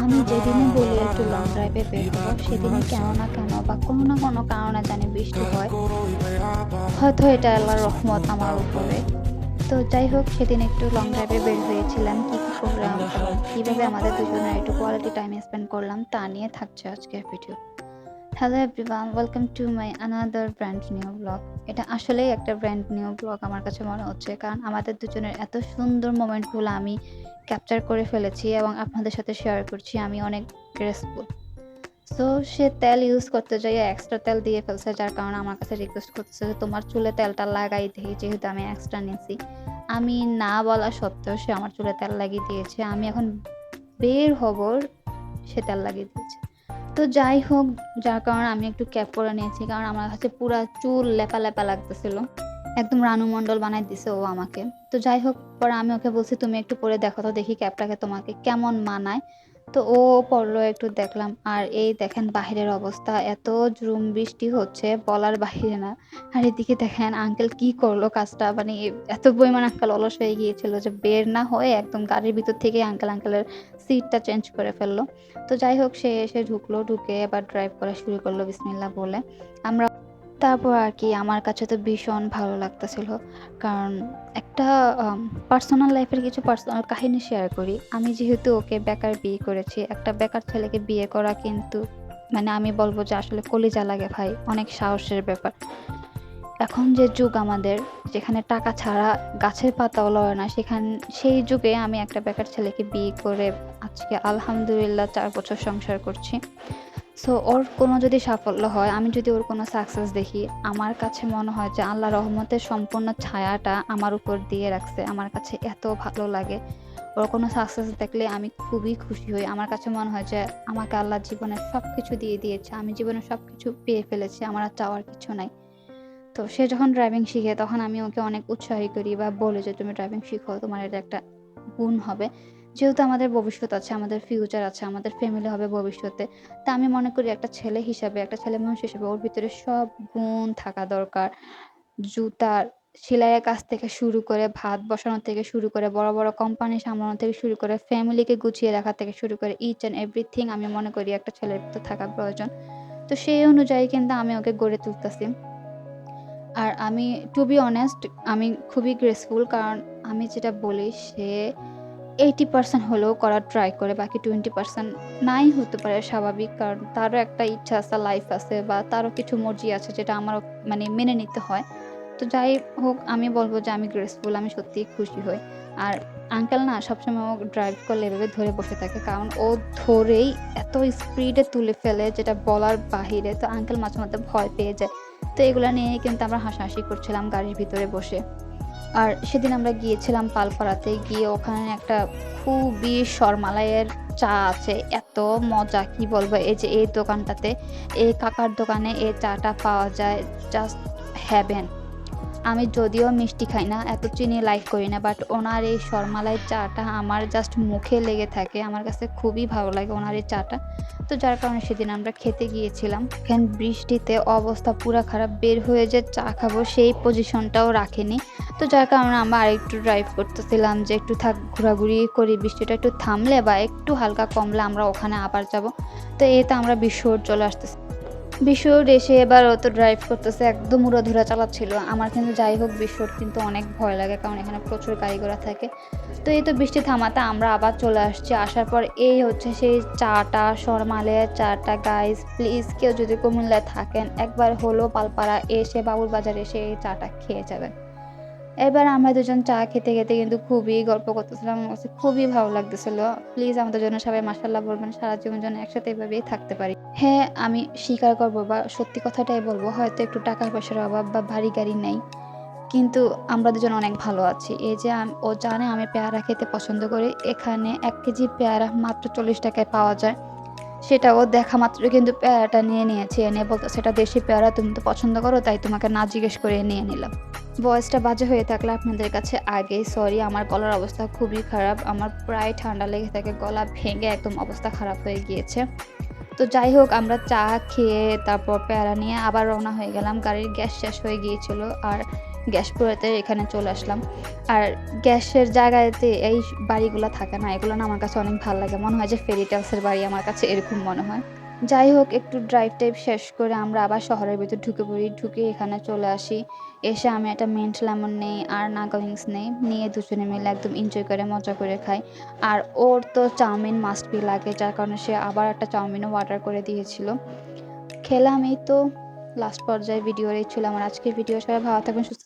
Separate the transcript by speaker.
Speaker 1: আমি যেদিনই বলি একটু লং ড্রাইভে বের হব, সেদিনই কেন না কেন বা কোনো না কোনো কারণে জানি বৃষ্টি হয়। হয়তো এটা আল্লাহর রহমত আমার উপরে। তো যাই হোক, সেদিন একটু লং ড্রাইভে বের হয়েছিলাম। কী কী প্রোগ্রাম কীভাবে আমাদের দুজনের একটু কোয়ালিটি টাইম স্পেন্ড করলাম, তা নিয়ে থাকছে আজকের video hello everyone welcome to my another brand new blog এটা আসলেই একটা ব্র্যান্ড নিউ ব্লগ আমার কাছে মনে হচ্ছে, কারণ আমাদের দুজনের এত সুন্দর মোমেন্টগুলো আমি ক্যাপচার করে ফেলেছি এবং আপনাদের সাথে শেয়ার করছি, আমি অনেক গ্রেসফুল সো সে তেল ইউজ করতে যাই এক্সট্রা তেল দিয়ে ফেলছে, যার কারণে আমার কাছে রিকোয়েস্ট করতেছে যে তোমার চুলে তেলটা লাগাই দিই, যেহেতু আমি এক্সট্রা নিয়েছি। আমি না বলা সত্ত্বেও সে আমার চুলে তেল লাগিয়ে দিয়েছে, আমি এখন বের হব সে তেল লাগিয়ে দিয়েছে। তো যাই হোক, যার কারণে আমি একটু ক্যাপ করে নিয়েছি, কারণ আমার কাছে পুরা চুল লেপা লেপা লাগতেছিল। একদম রানু মন্ডল বানাই দিছে ও আমাকে। তো যাই হোক, পরে আমি ওকে বলছি, তুমি একটু পরে দেখো তো দেখি ক্যাপটাকে তোমাকে কেমন মানায়। তো ও পড়ল একটু দেখলাম। আর এই দেখেন বাহিরের অবস্থা, এত জুম বৃষ্টি হচ্ছে বলার বাহিরে না। আর এদিকে দেখেন আঙ্কেল কি করল কাজটা মানে এত পরিমাণ আঙ্কেল অলস হয়ে গিয়েছিল যে বের না হয়ে একদম গাড়ির ভিতর থেকে আঙ্কেল আঙ্কেলের সিটটা চেঞ্জ করে ফেলল। তো যাই হোক, সে এসে ঢুকলো, ঢুকে এবার ড্রাইভ করা শুরু করল বিসমিল্লা বলে। আমরা তারপর আর কি আমার কাছে তো ভীষণ ভালো লাগতেছিল। কারণ একটা পার্সোনাল লাইফের কিছু পার্সোনাল কাহিনী শেয়ার করি। আমি যেহেতু ওকে বেকার বিয়ে করেছি, একটা বেকার ছেলেকে বিয়ে করা কিন্তু মানে আমি বলব যে আসলে কলিজা লাগে ভাই, অনেক সাহসের ব্যাপার। এখন যে যুগ আমাদের, যেখানে টাকা ছাড়া গাছের পাতাও লয় না, সেখান, সেই যুগে আমি একটা বেকার ছেলেকে বিয়ে করে আজকে আলহামদুলিল্লাহ চার বছর সংসার করছি। সো ওর কোনো যদি সাফল্য হয়, আমি যদি ওর কোনো সাকসেস দেখি, আমার কাছে মনে হয় যে আল্লাহ রহমতের সম্পূর্ণ ছায়াটা আমার উপর দিয়ে রাখছে। আমার কাছে এত ভালো লাগে। ওর কোনো সাকসেস দেখলে আমি খুবই খুশি হই। আমার কাছে মনে হয় যে আমাকে আল্লাহ জীবনে সব কিছু দিয়ে দিয়েছে। আমি জীবনে সব কিছু পেয়ে ফেলেছি, আমার আর চাওয়ার কিছু নাই। তো সে যখন ড্রাইভিং শিখে, তখন আমি ওকে অনেক উৎসাহী করি বা বলে যে, তুমি ড্রাইভিং শিখো, তোমার এটা একটা গুণ হবে। যেহেতু আমাদের ভবিষ্যৎ আছে, আমাদের ফিউচার আছে, আমাদের ফ্যামিলি হবে ভবিষ্যতে, তা আমি মনে করি একটা ছেলে হিসাবে, একটা ছেলে মানুষ হিসাবে ওর ভিতরে সব গুণ থাকা দরকার। জুতার সেলাইয়ের কাজ থেকে শুরু করে, ভাত বসানো থেকে শুরু করে, বড় বড় কোম্পানি সামলানো থেকে শুরু করে ফ্যামিলিকে গুছিয়ে রাখা থেকে শুরু করে ইচ অ্যান্ড এভরিথিং আমি মনে করি একটা ছেলের তো থাকা প্রয়োজন। তো সেই অনুযায়ী কিন্তু আমি ওকে গড়ে তুলতেছি। আর আমি টু বি অনেস্ট আমি খুবই গ্রেসফুল কারণ আমি যেটা বলি সে এইটি পার্সেন্ট হলেও করার ট্রাই করে, বাকি টোয়েন্টি পার্সেন্ট নাই হতে পারে স্বাভাবিক, কারণ তারও একটা ইচ্ছা আছে লাইফ আছে বা তারও কিছু মর্জি আছে যেটা আমারও মানে মেনে নিতে হয়। তো যাই হোক, আমি বলব যে আমি গ্রেসফুল আমি সত্যিই খুশি হই। আর আঙ্কেল না সবসময় ও ড্রাইভ করলে এভাবে ধরে বসে থাকে, কারণ ও ধরেই এত স্পিডে তুলে ফেলে যেটা বলার বাহিরে, তো আঙ্কেল মাঝে মধ্যে ভয় পেয়ে যায়। তো এগুলো নিয়ে কিন্তু আমরা হাসাহাসি করছিলাম গাড়ির ভিতরে বসে। আর সেদিন আমরা গিয়েছিলাম পালপাড়াতে, গিয়ে ওখানে একটা খুবই শর্মালাইয়ের চা আছে। এত মজা, কি বলব? এই যে এই দোকানটাতে, এই কাকার দোকানে এই চাটা পাওয়া যায় জাস্ট হ্যাভেন আমি যদিও মিষ্টি খাই না, এত চিনি লাইক করি না বাট ওনার এই শর্মালাই চাটা আমার জাস্ট মুখে লেগে থাকে, আমার কাছে খুবই ভালো লাগে ওনার এই চাটা। তো যার কারণে সেদিন আমরা খেতে গিয়েছিলাম এখান বৃষ্টিতে অবস্থা পুরো খারাপ, বের হয়ে যে চা খাব সেই পজিশনটাও রাখেনি। তো যার কারণে আমরা আরেকটু ড্রাইভ করতেছিলাম যে একটু থাক, ঘোরাঘুরি করি, বৃষ্টিটা একটু থামলে বা একটু হালকা কমলে আমরা ওখানে আবার যাব। তো এতে আমরা বিশ্বর চলে আসতেছি। বিশ্বর এসে এবার অত ড্রাইভ করতেছে, একদম উড়াধুরা চালাচ্ছিল। আমার কিন্তু যাই হোক বিশ্বর কিন্তু অনেক ভয় লাগে, কারণ এখানে প্রচুর গাড়ি থাকে। তো এই তো বৃষ্টি থামাতে আমরা আবার চলে আসছি। আসার পর এই হচ্ছে সেই চাটা, শরমালের চাটা গাইস প্লিজ কেউ যদি কুমিল্লায় থাকেন, একবার হলো পালপাড়া এসে বাবুর বাজার এসে এই চাটা খেয়ে যাবেন। এবার আমরা দুজন চা খেতে খেতে কিন্তু খুবই গল্প করতেছিলাম, খুবই ভালো লাগতেছিল। প্লিজ আমাদের জন্য সবাই মাসাল্লাহ বলবেন, সারা জীবন যেন একসাথে এভাবেই থাকতে পারি। হ্যাঁ আমি স্বীকার করব বা সত্যি কথাটাই বলব, হয়তো একটু টাকা পয়সার অভাব বা ভারী গাড়ি নেই। কিন্তু আমরা দুজন অনেক ভালো আছি। এই যে ও জানে আমি পেয়ারা খেতে পছন্দ করি। এখানে এক কেজি পেয়ারা মাত্র চল্লিশ টাকায় পাওয়া যায়। সেটা ও দেখা মাত্র কিন্তু পেয়ারাটা নিয়ে নিয়েছে। এনে বলতো, সেটা দেশি পেয়ারা, তুমি তো পছন্দ করো, তাই তোমাকে না জিজ্ঞেস করে নিয়ে নিলাম। ভয়েসটা বাজে হয়ে থাকলে আপনাদের কাছে আগে, সরি, আমার গলার অবস্থা খুবই খারাপ। আমার প্রায় ঠান্ডা লেগে থাকে, গলা ভেঙে একদম অবস্থা খারাপ হয়ে গিয়েছে। তো যাই হোক, আমরা চা খেয়ে তারপর প্যারা নিয়ে আবার রওনা হয়ে গেলাম। গাড়ির গ্যাস শেষ হয়ে গিয়েছিল আর গ্যাস পুরাতে এখানে চলে আসলাম। আর গ্যাসের জায়গাতে এই বাড়িগুলো থাকে না, এগুলো না আমার কাছে অনেক ভালো লাগে। মনে হয় যে ফেরি টেলসের বাড়ি আমার কাছে এরকম মনে হয়। যাই হোক, একটু ড্রাইভ টাইভ শেষ করে আমরা আবার শহরের ভিতর ঢুকে পড়ি। ঢুকে এখানে চলে আসি। এসে আমি একটা মিন্ট লেমন নেই আর নাগালিংস নেই। নিয়ে দুজনে মিলে একদম এনজয় করে, মজা করে খাই। আর ওর তো চাউমিন মাস্ট বি লাগে, যার কারণে সে আবার একটা চাউমিনও অর্ডার করে দিয়েছিল। খেলাম এই তো। লাস্ট পর্যায়ে ভিডিও এই ছিল। আমার আজকের ভিডিও সবাই ভালো থাকবেন, সুস্থ